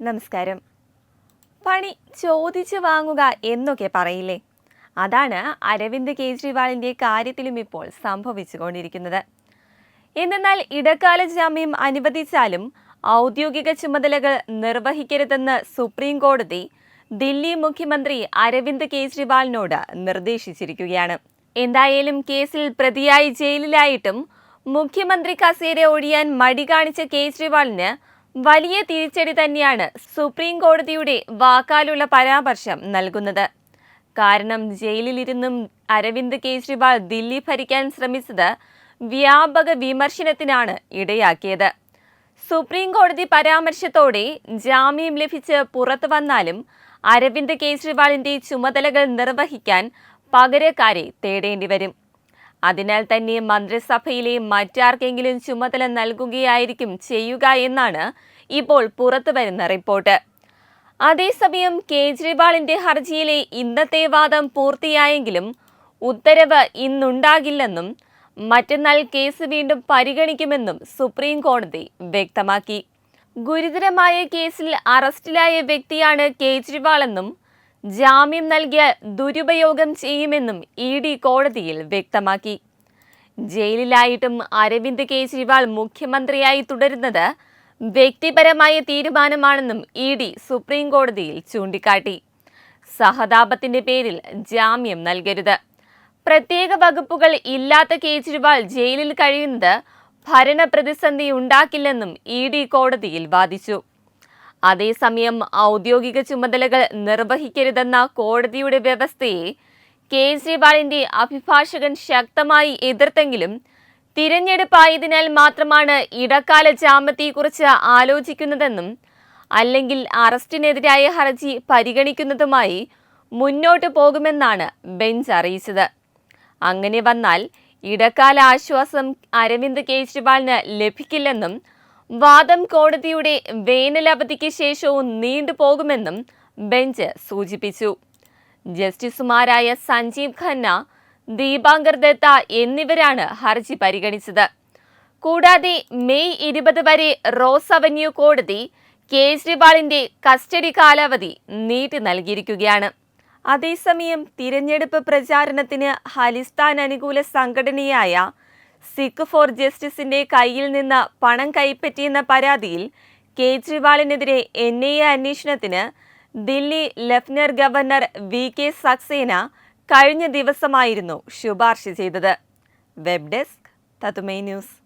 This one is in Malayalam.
നമസ്കാരം. പണി ചോദിച്ചു വാങ്ങുക എന്നൊക്കെ പറയില്ലേ? അതാണ് അരവിന്ദ് കേജ്രിവാളിന്റെ കാര്യത്തിലും ഇപ്പോൾ സംഭവിച്ചുകൊണ്ടിരിക്കുന്നത്. എന്നാൽ ഇടക്കാല ജാമ്യം അനുവദിച്ചാലും ഔദ്യോഗിക ചുമതലകൾ നിർവഹിക്കരുതെന്ന് സുപ്രീം കോടതി ദില്ലി മുഖ്യമന്ത്രി അരവിന്ദ് കേജ്രിവാളിനോട് നിർദ്ദേശിച്ചിരിക്കുകയാണ്. എന്തായാലും കേസിൽ പ്രതിയായി ജയിലിലായിട്ടും മുഖ്യമന്ത്രി കസേര ഒഴിയാൻ മടി കാണിച്ച കേജ്രിവാളിന് വലിയ തിരിച്ചടി തന്നെയാണ് സുപ്രീം കോടതിയുടെ വാക്കാലുള്ള പരാമർശം നൽകുന്നത്. കാരണം ജയിലിലിരുന്നും അരവിന്ദ് കെജ്രിവാൾ ദില്ലി ഭരിക്കാൻ ശ്രമിച്ചത് വ്യാപക വിമർശനത്തിനാണ് ഇടയാക്കിയത്. സുപ്രീം കോടതി പരാമർശത്തോടെ ജാമ്യം ലഭിച്ച് പുറത്തു വന്നാലും അരവിന്ദ് കെജ്രിവാളിന്റെ ചുമതലകൾ നിർവഹിക്കാൻ പകരക്കാരെ തേടേണ്ടി വരും. അതിനാൽ തന്നെ മന്ത്രിസഭയിലെ മറ്റാർക്കെങ്കിലും ചുമതല നൽകുകയായിരിക്കും ചെയ്യുക എന്നാണ് ഇപ്പോൾ പുറത്തുവരുന്ന റിപ്പോർട്ട്. അതേസമയം കേജ്രിവാളിന്റെ ഹർജിയിലെ ഇന്നത്തെ വാദം പൂർത്തിയായെങ്കിലും ഉത്തരവ് ഇന്നുണ്ടാകില്ലെന്നും മറ്റന്നാൾ കേസ് വീണ്ടും പരിഗണിക്കുമെന്നും സുപ്രീം കോടതി വ്യക്തമാക്കി. ഗുരുതരമായ കേസിൽ അറസ്റ്റിലായ വ്യക്തിയാണ് കേജ്രിവാളെന്നും ജാമ്യം നൽകിയാൽ ദുരുപയോഗം ചെയ്യുമെന്നും ഇ ഡി കോടതിയിൽ വ്യക്തമാക്കി. ജയിലിലായിട്ടും അരവിന്ദ് കെജ്രിവാൾ മുഖ്യമന്ത്രിയായി തുടരുന്നത് വ്യക്തിപരമായ തീരുമാനമാണെന്നും ഇ ഡി സുപ്രീം കോടതിയിൽ ചൂണ്ടിക്കാട്ടി. സഹതാപത്തിന്റെ പേരിൽ ജാമ്യം നൽകരുത്. പ്രത്യേക വകുപ്പുകൾ ഇല്ലാത്ത കേജ്രിവാൾ ജയിലിൽ കഴിയുന്നത് ഭരണപ്രതിസന്ധി ഉണ്ടാക്കില്ലെന്നും ഇ ഡി കോടതിയിൽ വാദിച്ചു. അതേസമയം ഔദ്യോഗിക ചുമതലകൾ നിർവഹിക്കരുതെന്ന കോടതിയുടെ വ്യവസ്ഥയെ കേജ്രിവാളിന്റെ അഭിഭാഷകൻ ശക്തമായി എതിർത്തെങ്കിലും തിരഞ്ഞെടുപ്പായതിനാൽ മാത്രമാണ് ഇടക്കാല ജാമ്യത്തെക്കുറിച്ച് ആലോചിക്കുന്നതെന്നും അല്ലെങ്കിൽ അറസ്റ്റിനെതിരായ ഹർജി പരിഗണിക്കുന്നതുമായി മുന്നോട്ടു പോകുമെന്നാണ് ബെഞ്ച് അറിയിച്ചത്. അങ്ങനെ വന്നാൽ ഇടക്കാല ആശ്വാസം അരവിന്ദ് കെജ്രിവാളിന് ലഭിക്കില്ലെന്നും വാദം കോടതിയുടെ വേനലവധിക്ക് ശേഷവും നീണ്ടുപോകുമെന്നും ബെഞ്ച് സൂചിപ്പിച്ചു. ജസ്റ്റിസുമാരായ സഞ്ജീവ് ഖന്ന ദീപാങ്കർ ദത്ത എന്നിവരാണ് ഹർജി പരിഗണിച്ചത്. കൂടാതെ മെയ് ഇരുപത് വരെ റോസ് അവന്യൂ കോടതി കേജ്രിവാളിന്റെ കസ്റ്റഡി കാലാവധി നീട്ടി നൽകിയിരിക്കുകയാണ്. അതേസമയം തിരഞ്ഞെടുപ്പ് പ്രചാരണത്തിന് ഹലിസ്ഥാൻ അനുകൂല സംഘടനയായ സിഖ് ഫോർ ജസ്റ്റിസിന്റെ കയ്യിൽ നിന്ന് പണം കൈപ്പറ്റിയെന്ന പരാതിയിൽ കേജ്രിവാളിനെതിരെ എൻ ഐ എ അന്വേഷണത്തിന് Delhi lieutenant governor V K Saxena കഴിഞ്ഞ ദിവസമായിരുന്നു ശുപാർശ ചെയ്തത്. വെബ് ഡെസ്ക് തത്തുമൈ ന്യൂസ്.